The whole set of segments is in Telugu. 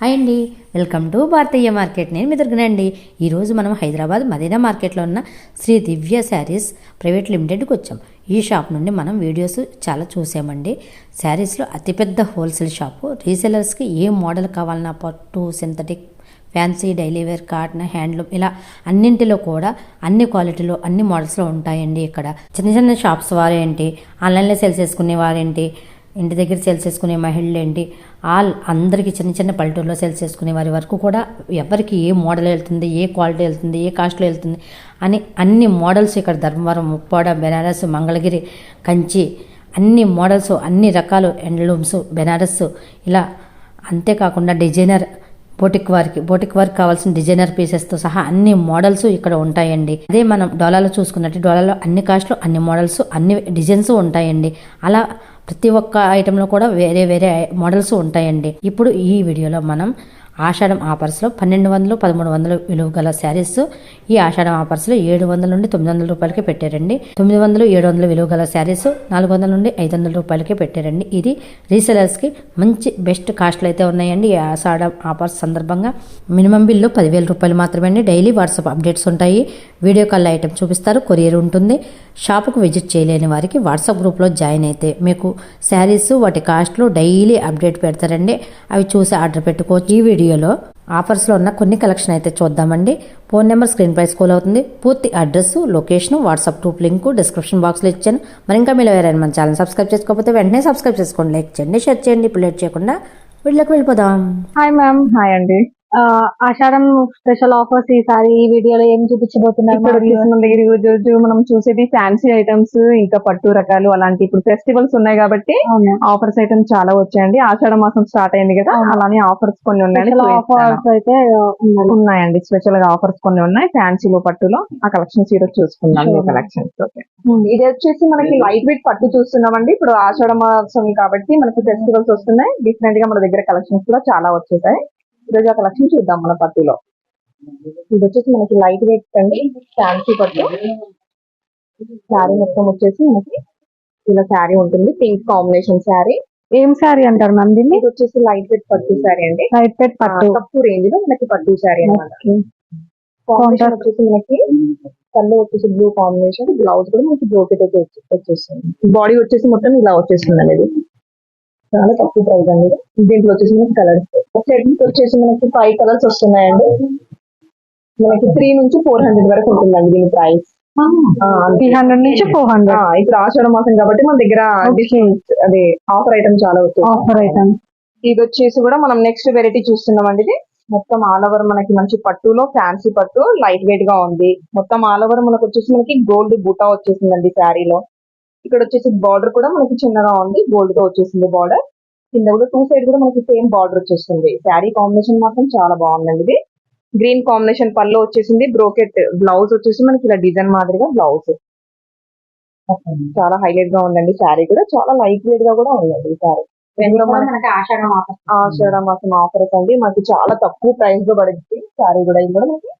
హాయ్ అండి. Welcome to Bharatiya Market. నేను మెదురుగునండి ఈరోజు మనం హైదరాబాద్ మదీనా మార్కెట్లో ఉన్న శ్రీ దివ్య శారీస్ ప్రైవేట్ లిమిటెడ్కి వచ్చాం. ఈ షాప్ నుండి మనం వీడియోస్ చాలా చూసామండి. శారీస్లో అతిపెద్ద హోల్సేల్ షాపు. రీసెలర్స్కి ఏ మోడల్ కావాలన్నా పట్టు synthetic fancy daily wear cotton handloom ఇలా అన్నింటిలో కూడా అన్ని క్వాలిటీలో అన్ని మోడల్స్లో ఉంటాయండి ఇక్కడ. చిన్న చిన్న షాప్స్ వారేంటి? ఆన్లైన్లో సేల్స్ చేసుకునే వారేంటి? ఇంటి దగ్గర సేల్స్ చేసుకునే మహిళలేంటి ఆల్ అందరికీ చిన్న చిన్న పల్లెటూరులో సేల్స్ చేసుకునే వారి వరకు కూడా ఎవరికి ఏ మోడల్ వెళ్తుంది ఏ క్వాలిటీ వెళ్తుంది ఏ కాస్ట్లో వెళ్తుంది అని అన్ని మోడల్స్ ఇక్కడ ధర్మవరం ముప్పాడ బెనారస్ మంగళగిరి కంచి అన్ని మోడల్స్ అన్ని రకాలు ఎండ్లూమ్స్ బెనారస్ ఇలా అంతేకాకుండా డిజైనర్ బోటిక్ వారికి బోటిక్ వారికి కావాల్సిన డిజైనర్ పీసెస్తో సహా అన్ని మోడల్స్ ఇక్కడ ఉంటాయండి. అదే మనం డోలాలో చూసుకున్నట్టు డోలాలో అన్ని కాస్ట్లు అన్ని మోడల్స్ అన్ని డిజైన్స్ ఉంటాయండి. అలా ప్రతి ఒక్క ఐటెంలో కూడా వేరే వేరే మోడల్స్ ఉంటాయండి. ఇప్పుడు ఈ వీడియోలో మనం ఆషాఢం ఆఫర్స్లో పన్నెండు వందలు పదమూడు వందలు విలువ గల శారీస్. ఈ ఆషాఢం ఆఫర్స్లో ఏడు వందల నుండి తొమ్మిది వందల రూపాయలకి పెట్టారండి. తొమ్మిది వందలు ఏడు వందల విలువ గల శారీస్ నాలుగు వందల నుండి ఐదు వందల రూపాయలకి పెట్టారండి. ఇది రీసెలర్స్కి మంచి బెస్ట్ కాస్ట్లు అయితే ఉన్నాయండి ఈ ఆషాఢం ఆఫర్స్ సందర్భంగా. మినిమం బిల్లు పదివేల రూపాయలు మాత్రమే అండి డైలీ వాట్సాప్ అప్డేట్స్ ఉంటాయి. వీడియో కాల్ ఐటెం చూపిస్తారు. కొరియర్ ఉంటుంది. షాపుకు విజిట్ చేయలేని వారికి వాట్సాప్ గ్రూప్లో జాయిన్ అయితే మీకు శారీస్ వాటి కాస్ట్లు డైలీ అప్డేట్ పెడతారండి. అవి చూసి ఆర్డర్ పెట్టుకోవచ్చు. ఈ వీడియో వీడియోలో ఆఫర్స్లో ఉన్న కొన్ని కలెక్షన్ అయితే చూద్దామండి. ఫోన్ నెంబర్ స్క్రీన్ పై స్కూల్ అవుతుంది. పూర్తి address location WhatsApp group link description బాక్స్లో ఇచ్చాను. మరి ఇంకా మీరు ఎవరైనా మన ఛానల్ సబ్స్క్రైబ్ చేసుకోకపోతే వెంటనే సబ్స్క్రైబ్ చేసుకోండి లైక్ చేయండి షేర్ చేయండి ఇప్పుడు లేట్ చేయకుండా వీళ్ళకి వెళ్ళిపోదాం. హాయ్ మ్యామ్ హాయ్ అండి. ఆషాఢం స్పెషల్ ఆఫర్స్ ఈసారి ఈ వీడియోలో ఏం చూపించబోతున్నారు రోజు మనం చూసేది ఫ్యాన్సీ ఐటమ్స్ ఇంకా పట్టు రకాలు అలాంటి ఇప్పుడు ఫెస్టివల్స్ ఉన్నాయి కాబట్టి ఆఫర్స్ ఐటమ్స్ చాలా వచ్చాయండి. ఆషాఢ మాసం స్టార్ట్ అయింది కదా. అలానే ఆఫర్స్ కొన్ని చూపిస్తాను. ఆఫర్స్ అయితే ఉన్నాయి. ఉన్నాయండి. స్పెషల్గా ఆఫర్స్ కొన్ని ఉన్నాయి. ఫ్యాన్సీలో పట్టులో ఆ కలెక్షన్స్ ఈరోజు Sure. కలెక్షన్స్. ఇది వచ్చేసి మనకి లైట్ వెయిట్ పట్టు చూస్తున్నామండి. ఇప్పుడు ఆషాఢ మాసం కాబట్టి మనకి ఫెస్టివల్స్ వస్తున్నాయి. డిఫరెంట్గా మన దగ్గర కలెక్షన్స్ కూడా చాలా వచ్చేసాయి. ఈరోజు ఆ కలెక్షన్ చూద్దాం మన పట్టులో. ఇది వచ్చేసి మనకి లైట్ వెయిట్ అండి ఫ్యాన్సీ పట్టు. శారీ మొత్తం వచ్చేసి మనకి ఇలా శారీ ఉంటుంది పింక్ కాంబినేషన్ శారీ ఏం సారీ అంటారు మ్యామ్ దీన్ని? ఇది వచ్చేసి లైట్ వెయిట్ పట్టు శారీ అండి. లైట్ పెట్ పట్టు. తక్కువ రేంజ్లో మనకి పట్టు శారీ Contrast. వచ్చేసి మనకి కళ్ళు వచ్చేసి బ్లూ కాంబినేషన్ బ్లౌజ్ కూడా మనకి బ్రోకెట్ వచ్చి వచ్చేస్తుంది. బాడీ వచ్చేసి మొత్తం ఇలా వచ్చేస్తుంది అనేది. చాలా తక్కువ ప్రైస్ అండి. దీంట్లో వచ్చేసి మనకి కలర్స్ సెట్ వచ్చేసి మనకి ఫైవ్ కలర్స్ వస్తున్నాయండి. మనకి త్రీ నుంచి ఫోర్ హండ్రెడ్ వరకు ఉంటుందండి దీని ప్రైస్ త్రీ హండ్రెడ్ నుంచి ఫోర్ హండ్రెడ్ ఇప్పుడు ఆషాఢ మాసం కాబట్టి మన దగ్గర. డిస్కౌంట్ అదే ఆఫర్ ఐటమ్ చాలా వచ్చేసి. ఆఫర్ ఐటమ్ ఇది వచ్చేసి కూడా మనం నెక్స్ట్ వెరైటీ చూస్తున్నాం అండి ఇది. మొత్తం ఆల్ ఓవర్ మనకి మంచి పట్టులో ఫ్యాన్సీ పట్టు లైట్ వెయిట్గా ఉంది. మొత్తం ఆల్ ఓవర్ మనకు వచ్చేసి మనకి గోల్డ్ బూటా వచ్చేసిందండి శారీలో. ఇక్కడ వచ్చేసి బార్డర్ కూడా మనకి చిన్నగా ఉంది. గోల్డ్తో వచ్చేసింది బార్డర్ కింద కూడా టూ సైడ్ కూడా మనకి సేమ్ బార్డర్ వచ్చేస్తుంది. శారీ కాంబినేషన్ మాత్రం చాలా బాగుందండి ఇది. గ్రీన్ కాంబినేషన్ పళ్ళు వచ్చేసింది. బ్రోకెట్ బ్లౌజ్ వచ్చేసి మనకి ఇలా డిజైన్ మాదిరిగా బ్లౌజ్ చాలా హైలైట్గా ఉందండి శారీ కూడా. చాలా లైట్ వెయిట్గా కూడా ఉందండి ఈ శారీ ఆషాఢం మాసం ఆఫర్స్ అండి మనకి చాలా తక్కువ ప్రైస్లో పడుతుంది సారీ కూడా. ఇది కూడా మనకి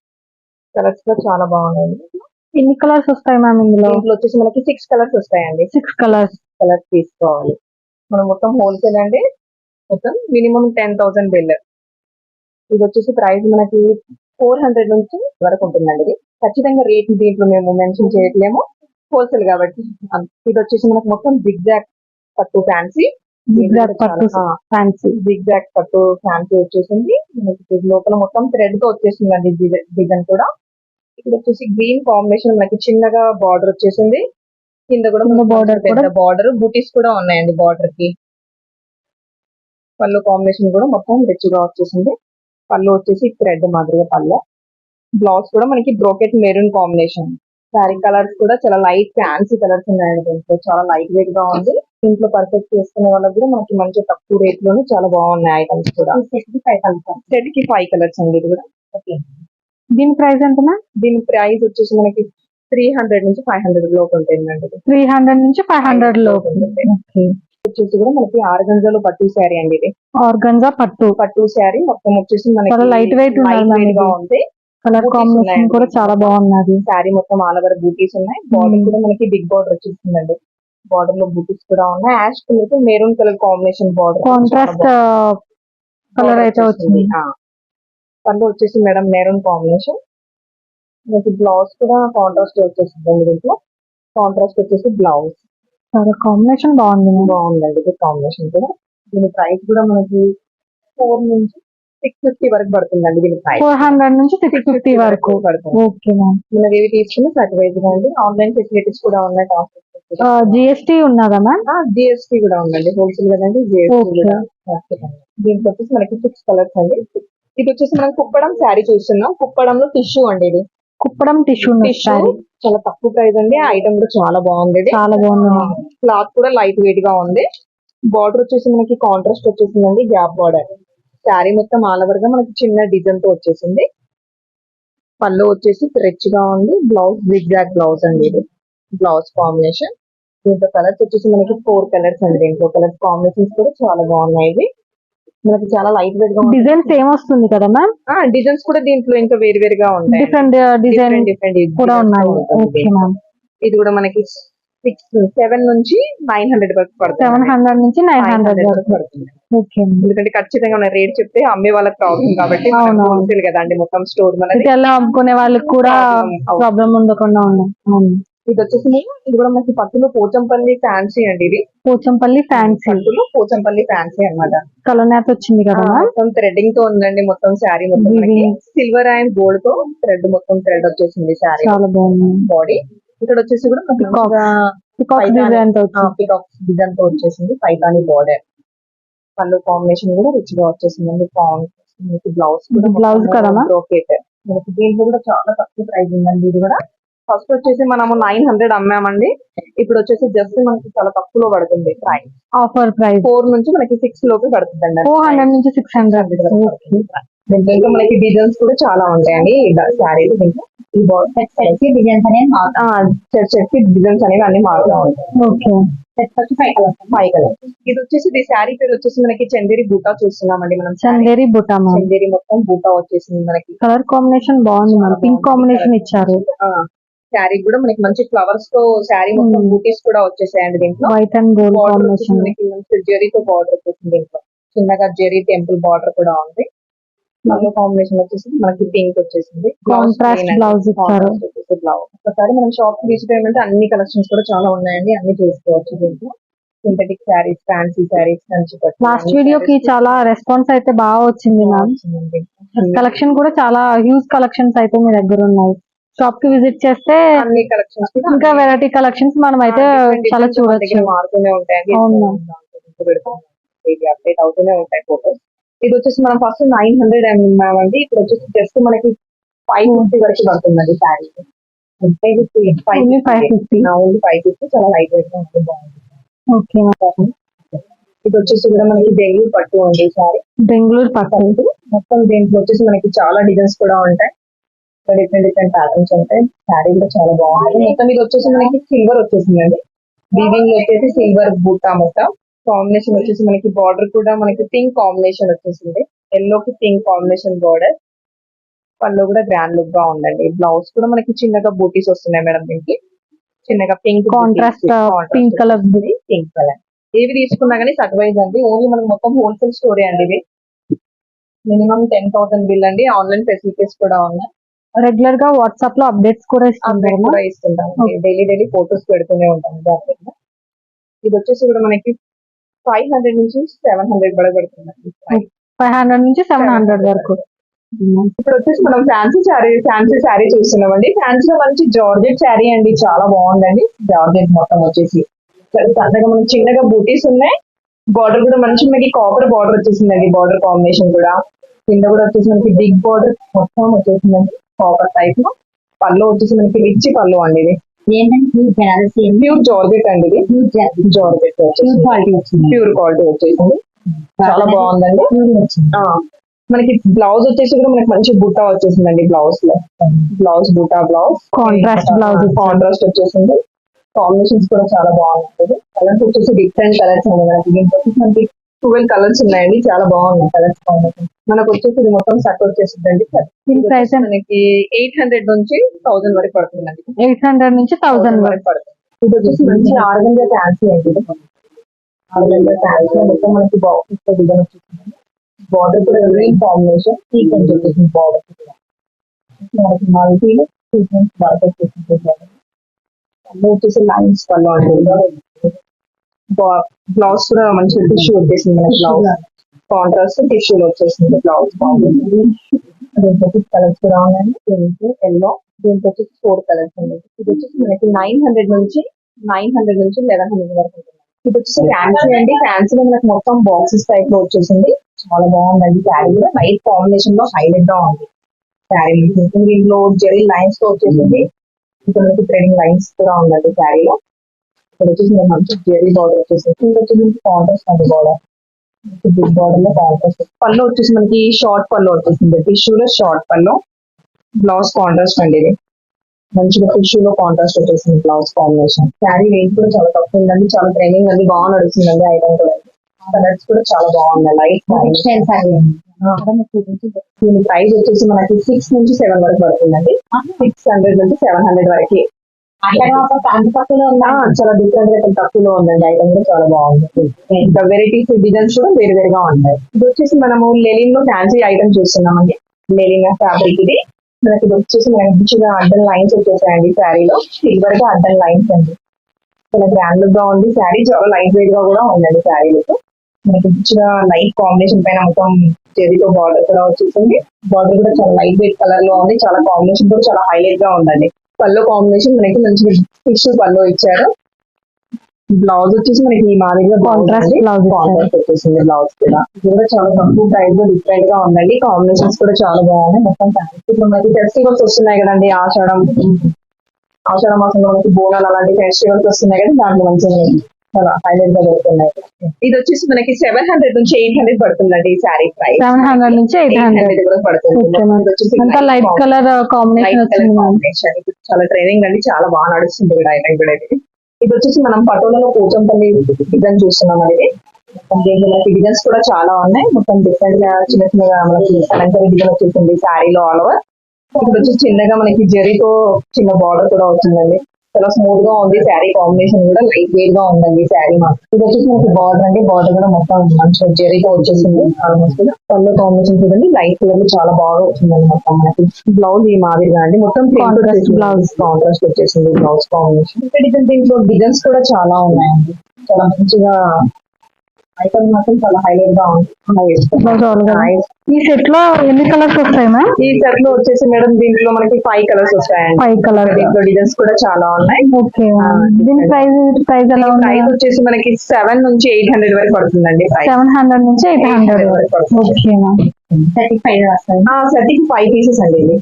కలర్స్ కూడా చాలా బాగున్నాయి ఎన్ని కలర్స్ వస్తాయి మ్యామ్ ఇందులో? దీంట్లో వచ్చేసి మనకి సిక్స్ కలర్స్ వస్తాయండి. Six colours. కలర్స్ తీసుకోవాలి. మనం మొత్తం హోల్సేల్ అండి. మొత్తం మినిమం టెన్ థౌసండ్ బిల్ ఇది వచ్చేసి ప్రైస్ మనకి ఫోర్ హండ్రెడ్ నుంచి వరకు ఉంటుందండి ఇది. ఖచ్చితంగా రేట్ దీంట్లో మేము మెన్షన్ చేయట్లేము. హోల్సేల్ కాబట్టి ఇది వచ్చేసి మనకు మొత్తం బిగ్ జాక్ పట్టు ఫ్యాన్సీ Zigzag పట్టు ఫ్యాన్సీ బిగ్ బ్యాక్ పట్టు ఫ్యాన్సీ వచ్చేసింది. లోపల మొత్తం థ్రెడ్తో వచ్చేసింది అండి డిజైన్ కూడా. ఇక్కడ వచ్చేసి గ్రీన్ కాంబినేషన్ మనకి చిన్నగా బార్డర్ వచ్చేసింది. కింద కూడా మనకి border పెద్ద బార్డర్ బూటీస్ కూడా ఉన్నాయండి బార్డర్కి. పళ్ళు కాంబినేషన్ కూడా మొత్తం రిచ్గా వచ్చేసింది. పళ్ళు వచ్చేసి థ్రెడ్ మాదిరిగా పళ్ళు. బ్లౌజ్ కూడా మనకి brocade maroon combination sari colours కూడా చాలా లైట్ ఫ్యాన్సీ కలర్స్ ఉన్నాయండి దీంట్లో. చాలా లైట్ వెయిట్గా ఉంది. ఇంట్లో పర్ఫెక్ట్ చేసుకునే వాళ్ళకి కూడా మనకి మంచి తక్కువ రేట్లోనే చాలా బాగున్నాయి ఐటమ్స్ కూడా. సెట్కి ఫైవ్ కలర్స్ అండి ఇది కూడా. ఓకే దీని ప్రైస్ ఎంత దీని ప్రైస్ వచ్చేసి మనకి త్రీ హండ్రెడ్ నుంచి ఫైవ్ హండ్రెడ్ లోపు ఉంటుందండి. త్రీ హండ్రెడ్ నుంచి ఫైవ్ హండ్రెడ్లో ఉంటుంది. వచ్చేసి కూడా మనకి ఆరు గంజలు పట్టు శారీ అండి ఇది. ఆర్గంజా పట్టు. పట్టు శారీ మొత్తం వచ్చేసి మనకి ఉన్నది light weight మనకి. గా ఉంది. Colour combination. కూడా చాలా బాగున్నది. శారీ మొత్తం ఆల్ ఓవర్ బూటీస్ ఉన్నాయి. Border Hmm. కూడా మనకి బిగ్ బార్డర్ వచ్చేసిందండి బార్డర్లో బూటీస్ కూడా ఉన్నాయి. Ash colour maroon colour combination border contrast colour అయితే వచ్చింది. పళ్ళు వచ్చేసి మేడం మెరూన్ కాంబినేషన్. మనకి బ్లౌజ్ కూడా కాంట్రాస్ట్ వచ్చేసింది దీంట్లో. కాంట్రాస్ట్ వచ్చేసి బ్లౌజ్. చాలా కాంబినేషన్ బాగుంది బాగుందండి ఇది కాంబినేషన్ కూడా. దీని ప్రైస్ కూడా మనకి ఫోర్ నుంచి సిక్స్ ఫిఫ్టీ వరకు పడుతుందండి దీని ప్రైస్. ఫోర్ హండ్రెడ్ నుంచి సిక్స్ ఫిఫ్టీ వరకు. పడుతుంది. ఓకే మ్యామ్ మనకి ఏవి తీసుకున్నా గా ఉంది. ఆన్లైన్ ఫెసిలిటీస్ కూడా ఉన్నాయి. జిఎస్టీ ఉన్నదా మ్యామ్? జిఎస్టీ కూడా ఉందండి. హోల్సేల్ కదండి జిఎస్టీ. కూడా. ఓకే. దీంట్లో వచ్చేసి మనకి సిక్స్ కలర్స్ అండి. ఇది వచ్చేసి మనం కుప్పడం శారీ చూస్తున్నాం. కుప్పడంలో టిష్యూ అండి ఇది. కుప్పడం టిష్యూ టిష్యూ చాలా తక్కువ ప్రైస్ అండి. ఐటమ్ కూడా చాలా బాగుంది ఇది. చాలా బాగుంది. క్లాత్ కూడా లైట్ వెయిట్గా ఉంది. బార్డర్ వచ్చేసి మనకి కాంట్రాస్ట్ వచ్చేసిందండి. Gap border. శారీ మొత్తం ఆల్ ఓవర్గా మనకి చిన్న డిజైన్తో వచ్చేసింది. పళ్ళు వచ్చేసి రిచ్గా ఉంది. బ్లౌజ్ జిగ్జాగ్ బ్లౌజ్ అండి ఇది. Blouse combination. దీంట్లో కలర్స్ వచ్చేసి మనకి ఫోర్ కలర్స్ అండి. దీంట్లో కలర్స్ కాంబినేషన్స్ కూడా చాలా బాగున్నాయి ఇవి. మనకి చాలా లైట్ వెయిట్గా డిజైన్ సేమ్ వస్తుంది కదా మ్యామ్ డిజైన్స్ కూడా దీంట్లో ఇంకా వేరు వేరుగా ఉంటాయి డిఫరెంట్ డిజైన్ డిఫరెంట్ కూడా ఉన్నాయి. ఓకే మ్యామ్ ఇది కూడా మనకి సిక్స్ సెవెన్ నుంచి నైన్ హండ్రెడ్ వరకు పడుతుంది. సెవెన్ హండ్రెడ్ నుంచి నైన్ హండ్రెడ్ 900 వరకు పడుతుంది. ఓకే ఎందుకంటే ఖచ్చితంగా మన రేట్ చెప్తే అమ్మే వాళ్ళకి ప్రాబ్లం కాబట్టి. హోల్సేల్ కదా అండి మొత్తం స్టోర్ మనది. రిటైల్ అమ్ముకునే వాళ్ళకి కూడా. ప్రాబ్లం ఉండకుండా ఉన్నాయి అవును. ఇది వచ్చేసి ఇది కూడా మనకి పట్టులో పోచంపల్లి ఫ్యాన్సీ అండి ఇది. పోచంపల్లి ఫ్యాన్సీ పట్టులో పోచంపల్లి ఫ్యాన్సీ అన్నమాట. కలర్ న్యాప్ వచ్చింది కదా మొత్తం థ్రెడ్డింగ్తో ఉందండి మొత్తం శారీ మొత్తం. సిల్వర్ అండ్ గోల్డ్తో థ్రెడ్ మొత్తం థ్రెడ్ వచ్చేసింది శారీ చాలా బాగుంది బాడీ ఇక్కడ వచ్చేసి కూడా. పికాక్. డిజైన్తో వచ్చేసింది పైతాని బార్డర్ పళ్ళు కాంబినేషన్ కూడా రిచ్గా వచ్చేసిందండి బ్లౌజ్ కదమ్మా? బ్రోకేట్ మనకి దీంట్లో కూడా చాలా తక్కువ ప్రైస్ ఉందండి ఇది కూడా. ఫస్ట్ వచ్చేసి మనము నైన్ హండ్రెడ్ అమ్మామండి. ఇప్పుడు వచ్చేసి జస్ట్ మనకి చాలా తక్కువలో పడుతుంది ప్రైస్ ఆఫర్ ప్రైస్ ఫోర్ నుంచి మనకి సిక్స్ లోపు పడుతుంది ఫోర్ హండ్రెడ్ నుంచి సిక్స్ హండ్రెడ్ దీంట్లో ఇంకా మనకి డిజైన్స్ కూడా చాలా ఉంటాయండి. శారీ దీంట్లో ఈ బాడీ డిజైన్స్ అనేవి సెట్ డిజైన్స్ అనేవి అన్ని మారుతూ ఉంటాయి. Okay five colour five colour ఇది వచ్చేసి ఇది శారీ పేరు వచ్చేసి మనకి చందేరి బూటా చూస్తున్నామండి మనం. చందేరి బుటా చందేరి మొత్తం బూటా వచ్చేసింది మనకి. కలర్ కాంబినేషన్ బాగుంది పింక్ కాంబినేషన్ ఇచ్చారు. శారీ కూడా మనకి మంచి ఫ్లవర్స్తో శారీ మొత్తం. బూటీస్ కూడా వచ్చేసాయండి దీంట్లో. వైట్ అండ్ గోల్డ్ కాంబినేషన్ మనకి మంచి జెరీతో బార్డర్ వచ్చేసింది దీంట్లో. చిన్నగా జెరీ టెంపుల్ బార్డర్ కూడా ఉంది. మళ్ళీ కాంబినేషన్ వచ్చేసి మనకి పింక్ వచ్చేసింది. Contrast blouse ఇచ్చారు. బ్లౌజ్ ఒకసారి మనం షాప్ అయ్యామంటే అన్ని కలెక్షన్స్ కూడా చాలా ఉన్నాయండి. అన్ని చూసుకోవచ్చు దీంట్లో. Synthetic saris fancy saris Kanchi last వీడియోకి చాలా రెస్పాన్స్ అయితే బాగా వచ్చింది మ్యామ్. కలెక్షన్ కూడా చాలా హ్యూజ్ కలెక్షన్స్ అయితే మీ దగ్గర ఉన్నాయి. షాప్కి విజిట్ చేస్తే అన్ని కలెక్షన్స్ కూడా ఇంకా వెరైటీ కలెక్షన్స్ మనం అయితే చాలా చూడొచ్చు. మారుతూనే అవును. అప్డేట్ అవుతూనే ఉంటాయి ఫోటోస్ ఇది వచ్చేసి మనం ఫస్ట్ నైన్ హండ్రెడ్ అండి. ఇప్పుడు వచ్చేసి జస్ట్ మనకి ఫైవ్ ఫిఫ్టీ వరకు పడుతుందండి sari. Five fifty five Only 550. Only five fifty చాలా లైట్ వెయిట్గా ఉంటుంది. ఓకే ఇది వచ్చేసి కూడా మనకి బెంగళూరు పట్టు అండి శారీ. బెంగళూరు పట్టు. మొత్తం దీంట్లో వచ్చేసి మనకి చాలా డిజైన్స్ కూడా ఉంటాయి. డిఫరెంట్ డిఫరెంట్ ప్యాటర్న్స్ ఉంటాయి. శారీ కూడా చాలా బాగుంటుంది మొత్తం ఇది వచ్చేసి మనకి సిల్వర్ వచ్చేసిందండి. వీవింగ్లో వచ్చేసి సిల్వర్ బూటా మొత్తం. కాంబినేషన్ వచ్చేసి మనకి బార్డర్ కూడా మనకి పింక్ కాంబినేషన్ వచ్చేసింది. ఎల్లో కి పింక్ కాంబినేషన్ బార్డర్ పళ్ళు కూడా గ్రాండ్ లుక్గా ఉందండి. బ్లౌజ్ కూడా మనకి చిన్నగా బూటీస్ వస్తున్నాయి మేడం దీనికి. చిన్నగా pink Contrast, pink colour pink colour ఏవి తీసుకున్నా కానీ సర్వైజ్ అండి. ఓన్లీ మనకి మొత్తం హోల్సేల్ స్టోరీ అండి ఇది. మినిమం టెన్ థౌసండ్ బిల్ అండి. ఆన్లైన్ ఫెసిలిటీస్ కూడా ఉన్నాయి. రెగ్యులర్గా వాట్సాప్లో అప్డేట్స్ కూడా అప్డేట్ ఇస్తుంటారు కూడా ఇస్తుంటాం. డైలీ డైలీ ఫోటోస్ పెడుతూనే ఉంటాం జాగ్రత్తగా ఇది వచ్చేసి కూడా మనకి ఫైవ్ హండ్రెడ్ నుంచి సెవెన్ హండ్రెడ్ వరకు పడుతుంది ఫైవ్ హండ్రెడ్ నుంచి సెవెన్ హండ్రెడ్ వరకు. ఇప్పుడు వచ్చేసి మనం ఫ్యాన్సీ శారీ ఫ్యాన్సీ శారీ చూస్తున్నామండి. ఫ్యాన్సీ లో మంచి జార్జెట్ శారీ అండి. చాలా బాగుందండి. జార్జెట్ మొత్తం వచ్చేసి. సన్నగా మనకి చిన్నగా బూటీస్ ఉన్నాయి. బార్డర్ కూడా మంచి మనకి కాపర్ బార్డర్ వచ్చేసిందండి. బార్డర్ కాంబినేషన్ కూడా. కింద కూడా వచ్చేసి మనకి బిగ్ బార్డర్ మొత్తం వచ్చేసిందండి. కాపర్ టైప్లో. పళ్ళు వచ్చేసి మనకి రిచ్ పళ్ళు అండి ఇది. ప్యూర్ జార్జెట్ అండి ఇది. జార్జెట్ ప్యూర్ క్వాలిటీ వచ్చేసింది. చాలా బాగుందండి. మనకి బ్లౌజ్ వచ్చేసి కూడా మనకి మంచి బుట్ట వచ్చేసిందండి బ్లౌజ్లో. బ్లౌజ్ బుట్టా బ్లౌజ్ blouse ఇచ్చారు. కాంట్రాస్ట్ వచ్చేసింది. కాంబినేషన్స్ కూడా చాలా బాగుంటుంది కలర్స్ వచ్చేసి డిఫరెంట్ కలర్స్ అండి మనకి. వచ్చేసి మనకి ట్వెల్వ్ కలర్స్ ఉన్నాయండి చాలా బాగున్నాయి కలర్స్ కాంబినేషన్. మనకు వచ్చేసి ఇది మొత్తం సెట్ వచ్చేసిందండి దీని ప్రైస్ మనకి ఎయిట్ హండ్రెడ్ నుంచి థౌసండ్ వరకు పడుతుందండి. ఎయిట్ హండ్రెడ్ నుంచి థౌసండ్ వరకు పడుతుంది. ఇది వచ్చేసి మంచి ఆర్గంజా ఫ్యాన్సీ అండి. ఇది ఆర్గంజా ఫ్యాన్సీ మొత్తం మనకి బాక్సెస్తో డిజైన్ వచ్చేసింది బార్డర్ కూడా గ్రీన్ కాంబినేషన్. సీక్వెన్స్ వచ్చేసింది బార్డర్ మనకి మల్టీలో సీక్వెన్స్ వర్క్ వచ్చేసింది పళ్ళు వచ్చేసి లైన్స్ అండి. బ్లౌజ్ కూడా మంచి టిష్యూ వచ్చేసింది మనకి బ్లౌజ్. కాంట్రాస్ట్ టిష్యూలో వచ్చేసింది బ్లౌజ్ బాగుంది. వచ్చేసి కలర్స్ కూడా ఉన్నాయండి పింక్ ఎల్లో దీంట్లో వచ్చేసి ఫోర్ కలర్స్ అండి ఇది వచ్చేసి మనకి నైన్ హండ్రెడ్ నుంచి నైన్ హండ్రెడ్ నుంచి లెవెన్ హండ్రెడ్ వరకు ఉంటుంది. ఇది వచ్చేసి ఫ్యాన్సీ అండి. ఫ్యాన్సీలో మనకి మొత్తం బాక్సెస్ టైప్లో వచ్చేసింది. చాలా బాగుందండి శారీ కూడా. వైట్ కాంబినేషన్లో హైలైట్గా ఉంది. శారీ దీంట్లో జెరీ లైన్స్తో వచ్చేసింది. ఇంకా మనకి థ్రెడింగ్ లైన్స్ కూడా ఉందండి శారీలో ఇక్కడ వచ్చేసి మనకి మంచి జెరీ బార్డర్ వచ్చేసి. కాంట్రాస్ట్ అండి బార్డర్ బిగ్ బార్డర్లో కాంట్రాస్ట్ పళ్ళు వచ్చేసి మనకి షార్ట్ పళ్ళు వచ్చేసింది. టిష్యూ లో షార్ట్ పళ్ళు. బ్లౌజ్ కాంట్రాస్ట్ అండి ఇది. మంచిగా టిష్యూ లో కాంట్రాస్ట్ వచ్చేసింది బ్లౌజ్ కాంబినేషన్ శారీ రేట్ కూడా చాలా తక్కువ ఉందండి. చాలా ట్రైనింగ్ అండి బాగా నడుస్తుందండి ఐటమ్ కూడా. కలర్స్ కూడా చాలా బాగున్నాయి. లైట్ దీని ప్రైస్ వచ్చేసి మనకి సిక్స్ నుంచి సెవెన్ వరకు పడుతుందండి. సిక్స్ హండ్రెడ్ నుంచి సెవెన్ హండ్రెడ్ వరకు. చాలా డిఫరెంట్గా తక్కువలో ఉందండి. ఐటమ్ కూడా చాలా బాగుంది. ఇంకా వెరైటీస్ డిజైన్స్ కూడా వేరు వేరుగా ఉంటాయి. ఇది వచ్చేసి మనము లెలిన్లో ఫ్యాన్సీ ఐటమ్ చూస్తున్నామండి లెలిన్ ఫ్యాబ్రిక్ ఇది. మనకి ఇది వచ్చేసి మనకి మంచిగా అడ్డన్ లైన్స్ వచ్చేసాయండి శారీలో. సిల్వర్గా అడ్డన్ లైన్స్ అండి. చాలా గ్రాండ్ లుక్గా ఉంది. శారీ చాలా లైట్ వెయిట్గా కూడా ఉందండి శారీ లుక్ మనకి మంచిగా లైట్ కాంబినేషన్ పైన మొత్తం చెరీతో బార్డర్ కూడా వచ్చేసింది. బార్డర్ కూడా చాలా లైట్ వెయిట్ కలర్లో ఉంది. చాలా కాంబినేషన్ కూడా చాలా హైలైట్గా ఉందండి. పళ్ళు కాంబినేషన్ మనకి మంచిగా టిష్యూ పళ్ళు ఇచ్చారు. బ్లౌజ్ వచ్చేసి మనకి ఈ మాదిరిగా blouse ఇచ్చారు. కాంట్రాస్ట్ వచ్చేసింది బ్లౌజ్ కూడా. ఇది కూడా చాలా తక్కువ ప్రైస్లో డిఫరెంట్గా ఉందండి. కాంబినేషన్స్ కూడా చాలా బాగున్నాయి. మొత్తం. ఇప్పుడు మనకి ఫెస్టివల్స్ వస్తున్నాయి కదండి ఆషాఢం. ఆషాఢ మాసంలో మనకి బోనాలు అలాంటి ఫెస్టివల్స్ వస్తున్నాయి కదా దాంట్లో మంచిగా చాలా హైలైట్గా దొరుకుతున్నాయి. ఇది వచ్చేసి మనకి సెవెన్ హండ్రెడ్ నుంచి ఎయిట్ హండ్రెడ్ పడుతుందండి ఈ శారీ ప్రైస్ సెవెన్ హండ్రెడ్ నుంచి ఎయిట్ హండ్రెడ్ కూడా పడుతుంది. అంతా లైట్ కలర్ కాంబినేషన్ కాంబినేషన్ చాలా ట్రైనింగ్ అండి. చాలా బాగా నడుస్తుంది కూడా ఐటమ్ కూడా ఇది వచ్చేసి మనం పటోలలో పోచంపల్లి డిజైన్ చూస్తున్నాం అనేది. దీంట్లో డిజైన్స్ కూడా చాలా ఉన్నాయి. మొత్తం డిఫరెంట్గా చిన్న చిన్నగా మనకి కలంకరీ డిజైన్ వచ్చేసింది శారీలో ఆల్ ఓవర్ ఇప్పుడు వచ్చి చిన్నగా మనకి జరీతో చిన్న బార్డర్ కూడా వచ్చిందండి. చాలా స్మూత్గా ఉంది. శారీ కాంబినేషన్ కూడా లైట్ వెయిట్గా ఉందండి శారీ మాకు. ఇది వచ్చేసి మనకి బార్డర్ అండి. బార్డర్ కూడా మొత్తం మంచిగా జరీతో వచ్చేసింది. ఆల్మోస్ట్ పళ్ళు కాంబినేషన్ చూడండి. లైట్ కలర్ చాలా బాగా వచ్చిందండి మొత్తం మనకి. బ్లౌజ్ ఈ మాదిరిగా అండి. మొత్తం బ్లౌజ్ కాంట్రాస్ట్ వచ్చేసింది. బ్లౌజ్ కాంబినేషన్ డిజైన్ దీంట్లో డిజైన్స్ కూడా చాలా ఉన్నాయండి. చాలా మంచిగా ఐటమ్ మాత్రం చాలా హైలైట్గా ఉంది. ఈ సెట్లో ఎన్ని కలర్స్ వస్తాయి మ్యామ్ ఈ సెట్లో వచ్చేసి మేడం దీంట్లో మనకి ఫైవ్ కలర్స్ వస్తాయండి. ఫైవ్ కలర్ దీంట్లో డిజైన్స్ కూడా చాలా ఉన్నాయి. ఓకే దీని ప్రైస్ ప్రైస్ ఎలా ఉంది? ప్రైస్ వచ్చేసి మనకి సెవెన్ నుంచి ఎయిట్ హండ్రెడ్ వరకు పడుతుందండి సెవెన్ హండ్రెడ్ నుంచి eight hundred okay ma'am thirty five థర్టీకి ఫైవ్ పీసెస్ అండి ఇది.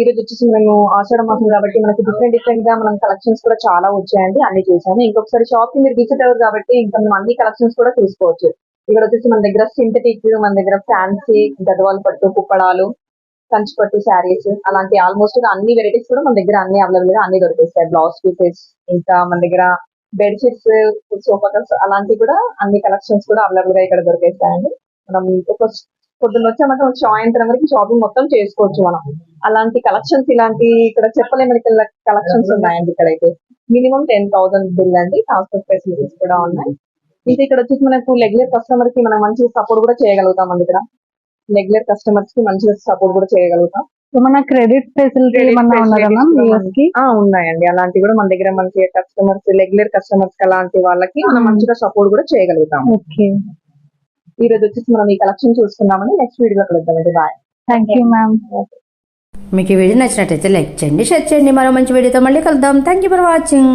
ఈ రోజు వచ్చేసి మేము ఆషాఢ మాసం కాబట్టి మనకి డిఫరెంట్ డిఫరెంట్గా మనం కలెక్షన్స్ కూడా చాలా వచ్చాయండి అన్ని చూసాము. ఇంకొకసారి షాప్కి మీరు విజిట్ అవ్వరు కాబట్టి ఇంకా మనం అన్ని కలెక్షన్స్ కూడా చూసుకోవచ్చు. ఇక్కడ వచ్చేసి మన దగ్గర సింథటిక్ మన దగ్గర ఫ్యాన్సీ గద్వాల్ పట్టు కుప్పడాలు కంచి పట్టు శారీస్ అలాంటి ఆల్మోస్ట్ అన్ని వెరైటీస్ కూడా మన దగ్గర అన్ని అవైలబుల్గా అన్ని దొరికేస్తాయి. బ్లౌజ్ పీసెస్ ఇంకా మన దగ్గర బెడ్షీట్స్ సోఫా కవర్స్ అలాంటివి కూడా అన్ని కలెక్షన్స్ కూడా అవైలబుల్గా ఇక్కడ దొరికేస్తాయండి. మనం ఒక పొద్దున్న వచ్చామంటే సాయంత్రం వరకు షాపింగ్ మొత్తం చేసుకోవచ్చు మనం. అలాంటి కలెక్షన్స్ ఇలాంటి ఇక్కడ చెప్పలేని కలెక్షన్స్ ఉన్నాయండి ఇక్కడైతే. మినిమం టెన్ థౌసండ్ బిల్ అండి. ట్రాన్స్పోర్ట్ ఫెసిలిటీస్ కూడా ఉన్నాయి. ఇంకా ఇక్కడ వచ్చేసి మనకు రెగ్యులర్ కస్టమర్కి మనం మంచి సపోర్ట్ కూడా చేయగలుగుతాం అండి ఇక్కడ. రెగ్యులర్ కస్టమర్స్కి మంచిగా సపోర్ట్ కూడా చేయగలుగుతాం. ఏమన్నా క్రెడిట్ ఫెసిలిటీ ఉన్నాయండి. అలాంటివి కూడా మన దగ్గర మంచి కస్టమర్స్ రెగ్యులర్ కస్టమర్స్ అలాంటి వాళ్ళకి మనం Hmm. మంచిగా సపోర్ట్ కూడా చేయగలుగుతాం. ఓకే ఈ రోజు వచ్చేసి మనం ఈ కలెక్షన్ చూస్తున్నామని నెక్స్ట్ వీడియోలో కలుద్దామండి బాయ్. Thank you ma'am. మీకు ఈ వీడియో నచ్చినట్టయితే లైక్ చేయండి షేర్ చేయండి. మరో మంచి వీడియోతో మళ్ళీ కలుద్దాం. Thank you for watching.